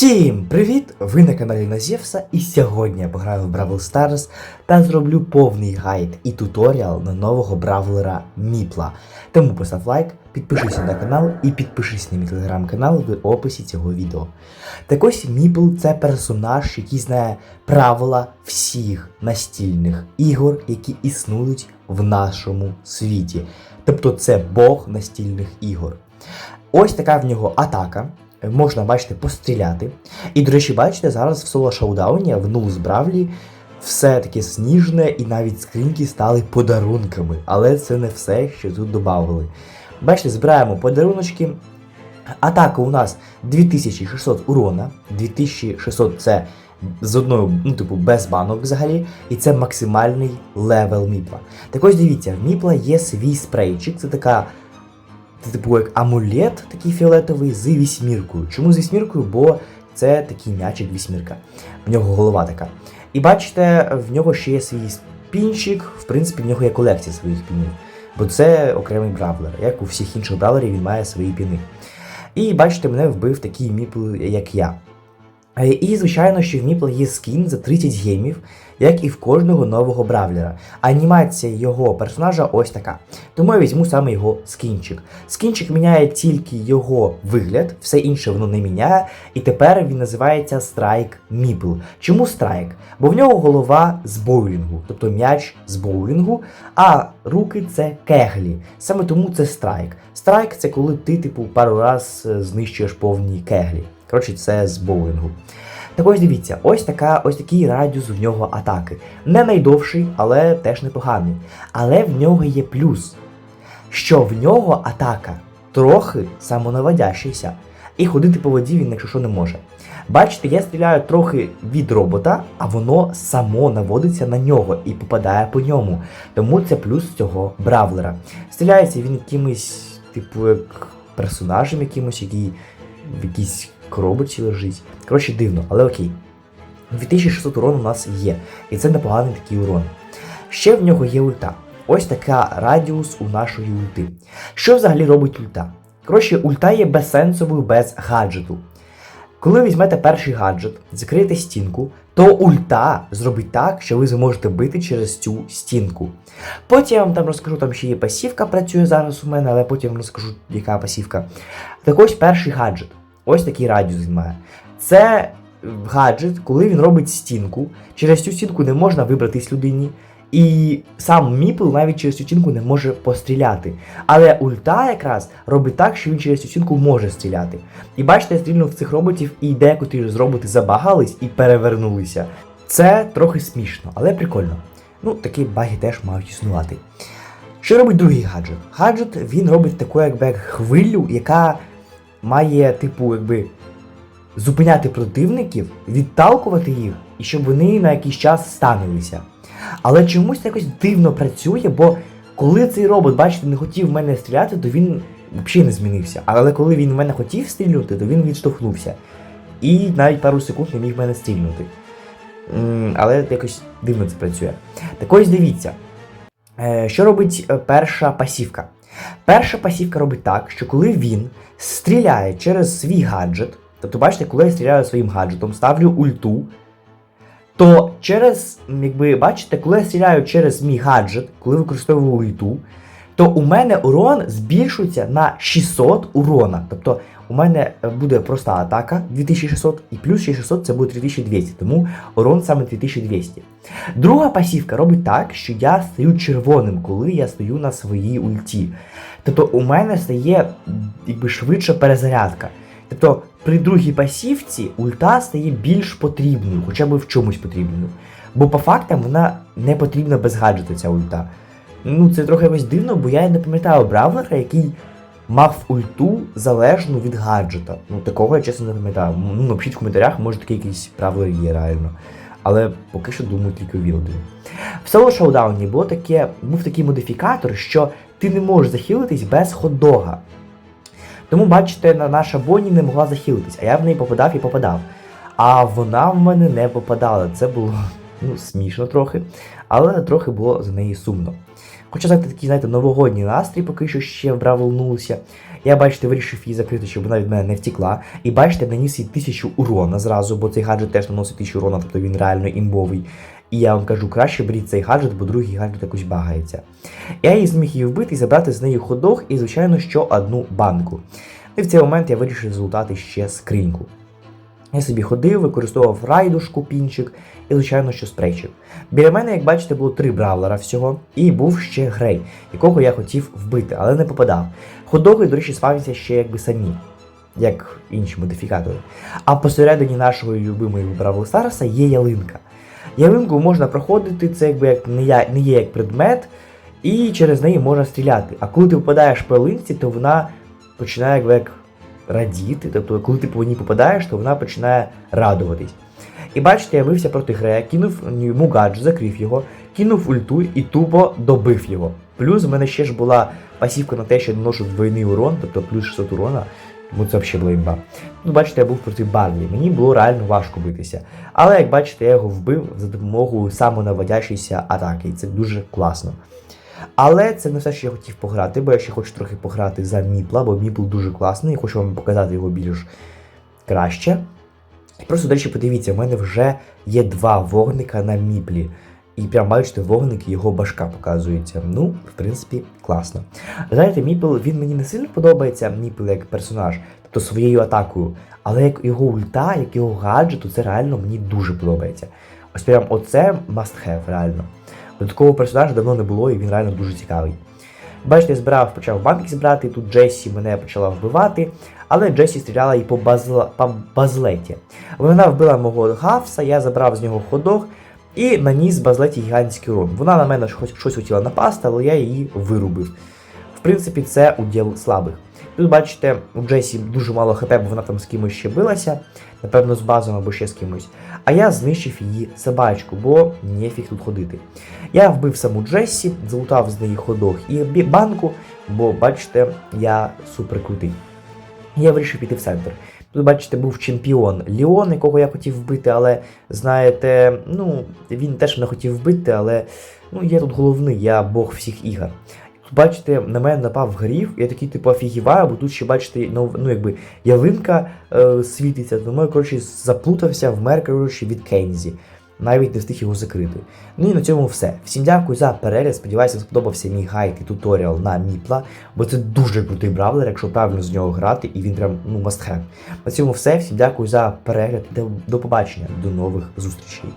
Всім привіт! Ви на каналі Назєвса і сьогодні я пограю в Бравл Stars та зроблю повний гайд і туторіал на нового бравлера Міпла. Тому постав лайк, підпишися на канал і підпишись на мій телеграм-канал в описі цього відео. Так ось Міпл це персонаж, який знає правила всіх настільних ігор, які існують в нашому світі. Тобто це Бог настільних ігор. Ось така в нього атака. Можна, бачите, постріляти. І, до речі, бачите, зараз в соло шоудауні в Нулс Бравлі все таке сніжне і навіть скриньки стали подарунками. Але це не все, що тут додали. Бачите, збираємо подаруночки. Атака у нас 2600 урона. 2600 це з одною, ну, типу, без банок взагалі. І це максимальний левел Міпла. Так ось дивіться, в Міпла є свій спрейчик, це така. Це типу як амулет такий фіолетовий з вісьміркою. Чому з вісьміркою? Бо це такий м'ячик вісьмірка. В нього голова така. І бачите, в нього ще є свій спінчик, в принципі, в нього є колекція своїх пінів. Бо це окремий бравлер. Як у всіх інших бравлерів він має свої піни. І бачите, мене вбив такий міпл, як я. І, звичайно, що в Міпл є скін за 30 гемів, як і в кожного нового бравлера. Анімація його персонажа ось така. Тому я візьму саме його скінчик. Скінчик міняє тільки його вигляд, все інше воно не міняє. І тепер він називається Страйк Міпл. Чому страйк? Бо в нього голова з боулінгу, тобто м'яч з боулінгу, а руки це кеглі. Саме тому це страйк. Страйк це коли ти, типу, пару раз е, знищуєш повні кеглі. Коротше, це з боулінгу. Так ось дивіться, ось така, ось такий радіус в нього атаки. Не найдовший, але теж непоганий. Але в нього є плюс, що в нього атака трохи самонаводящийся. І ходити по воді він, якщо що, не може. Бачите, я стріляю трохи від робота, а воно само наводиться на нього і попадає по ньому. Тому це плюс цього бравлера. Стріляється він якимось, типу, як персонажем якимось, який в якійсь коробочці лежить. Коротше, дивно, але окей. 2600 урон у нас є, і це непоганий такий урон. Ще в нього є ульта. Ось така радіус у нашої ульти. Що взагалі робить ульта? Коротше, ульта є безсенсовою без гаджету. Коли візьмете перший гаджет, закриєте стінку, то ульта зробить так, що ви зможете бити через цю стінку. Потім я вам там розкажу, там ще є пасівка, працює зараз у мене, але потім розкажу, яка пасівка. Так ось перший гаджет. Ось такий радіус має. Це гаджет, коли він робить стінку. Через цю стінку не можна вибратись людині. І сам Міпл навіть через цю стінку не може постріляти. Але ульта якраз робить так, що він через цю стінку може стріляти. І бачите, я стрільнув в цих роботів, і декотрі з роботи забагались і перевернулися. Це трохи смішно, але прикольно. Ну, такі баги теж мають існувати. Що робить другий гаджет? Гаджет він робить таку якби як хвилю, яка має, типу, якби зупиняти противників, відталкувати їх, і щоб вони на якийсь час станулися. Але чомусь це якось дивно працює, бо коли цей робот, бачите, не хотів в мене стріляти, то він взагалі не змінився. Але коли він в мене хотів стрільнути, то він відштовхнувся. І навіть пару секунд не міг мене стрільнути. Але якось дивно це працює. Так ось дивіться, Е, що робить е, перша пасівка? Перша пасівка робить так, що коли він стріляє через свій гаджет, тобто, бачите, коли я стріляю своїм гаджетом, ставлю ульту, то через, якби бачите, коли я стріляю через мій гаджет, коли використовую ульту, то у мене урон збільшується на 600 урона. Тобто у мене е, буде проста атака 2600 і плюс 600 це буде 3200, тому урон саме 2200. Друга пасівка робить так, що я стаю червоним, коли я стою на своїй ульті. Тобто у мене стає якби швидша перезарядка. Тобто при другій пасівці ульта стає більш потрібною, хоча б в чомусь потрібною. Бо по фактам вона не потрібна без гаджету, ця ульта. Ну, це трохи якось дивно, бо я не пам'ятаю бравлера, який мав ульту залежну від гаджета. Ну, такого я чесно не пам'ятаю. Ну, напишіть в коментарях, може такий якийсь бравлер є реально. Але поки що думаю тільки він один. В соло шоудауні було таке, був такий модифікатор, що ти не можеш захилитись без хот-дога. Тому, бачите, на- наша Бонні не могла захилитись, а я в неї попадав і попадав. А вона в мене не попадала. Це було ну, смішно трохи, але трохи було за неї сумно. Хоча знаєте, такий, знаєте, новогодній настрій поки що ще вбравлнувся. Я, бачите, вирішив її закрити, щоб вона від мене не втікла. І бачите, наніс їй тисячу урона зразу, бо цей гаджет теж наносить тисячу урона, тобто він реально імбовий. І я вам кажу, краще беріть цей гаджет, бо другий гаджет якось багається. Я її зміг її вбити і забрати з неї ходох і, звичайно, що одну банку. І в цей момент я вирішив залутати ще скриньку. Я собі ходив, використовував райдушку, пінчик і, звичайно, що спрейчик. Біля мене, як бачите, було три бравлера всього, і був ще грей, якого я хотів вбити, але не попадав. Ходоги, до речі, спавняться ще якби самі, як інші модифікатори. А посередині нашого любимого Бравл Старса є ялинка. Ялинку можна проходити, це якби як не, я, не є як предмет, і через неї можна стріляти. А коли ти попадаєш по ялинці, то вона починає якби як радіти. Тобто, коли ти по ній попадаєш, то вона починає радуватись. І бачите, я бився проти Грея, кинув йому гадж, закрив його, кинув ульту і тупо добив його. Плюс в мене ще ж була пасівка на те, що я наношу двойний урон, тобто плюс 600 урона, тому це взагалі була імба. Ну, бачите, я був проти Барлі, мені було реально важко битися. Але як бачите, я його вбив за допомогою самонаводящейся атаки, і це дуже класно. Але це не все, що я хотів пограти, бо я ще хочу трохи пограти за Міпла, бо Міпл дуже класний, і хочу вам показати його більш краще. Просто, до речі, подивіться, в мене вже є два вогника на Міплі. І прям бачите, вогник його башка показується. Ну, в принципі, класно. Знаєте, Міпл, він мені не сильно подобається, Міпл як персонаж, тобто своєю атакою. Але як його ульта, як його гаджет, то це реально мені дуже подобається. Ось прям оце must have, реально. До такого персонажа давно не було, і він реально дуже цікавий. Бачите, збирав, почав банк збирати, тут Джесі мене почала вбивати, але Джесі стріляла і по, базла, по базлеті. Вона вбила мого гавса, я забрав з нього ходох і наніс базлеті гігантський урон. Вона на мене щось, щось хотіла напасти, але я її вирубив. В принципі, це уділ слабих. Тут бачите, у Джесі дуже мало хп, бо вона там з кимось ще билася, напевно, з базом або ще з кимось. А я знищив її собачку, бо нефіг тут ходити. Я вбив саму Джесі, залутав з неї ходох і банку, бо бачите, я супер крутий. Я вирішив піти в центр. Тут, бачите, був чемпіон Ліон, якого я хотів вбити, але знаєте, ну, він теж мене хотів вбити, але ну, я тут головний, я бог всіх ігор. Бачите, на мене напав грів, я такий, типу, офігіваю, бо тут ще, бачите, ну, якби ялинка е, світиться, тому я, коротше, заплутався, вмер, коротше, від Кейнзі. Навіть не встиг його закрити. Ну і на цьому все. Всім дякую за перегляд. Сподіваюся, сподобався мій гайд і туторіал на Міпла, бо це дуже крутий бравлер, якщо правильно з нього грати, і він прям ну have. На цьому все. Всім дякую за перегляд до побачення, до нових зустрічей.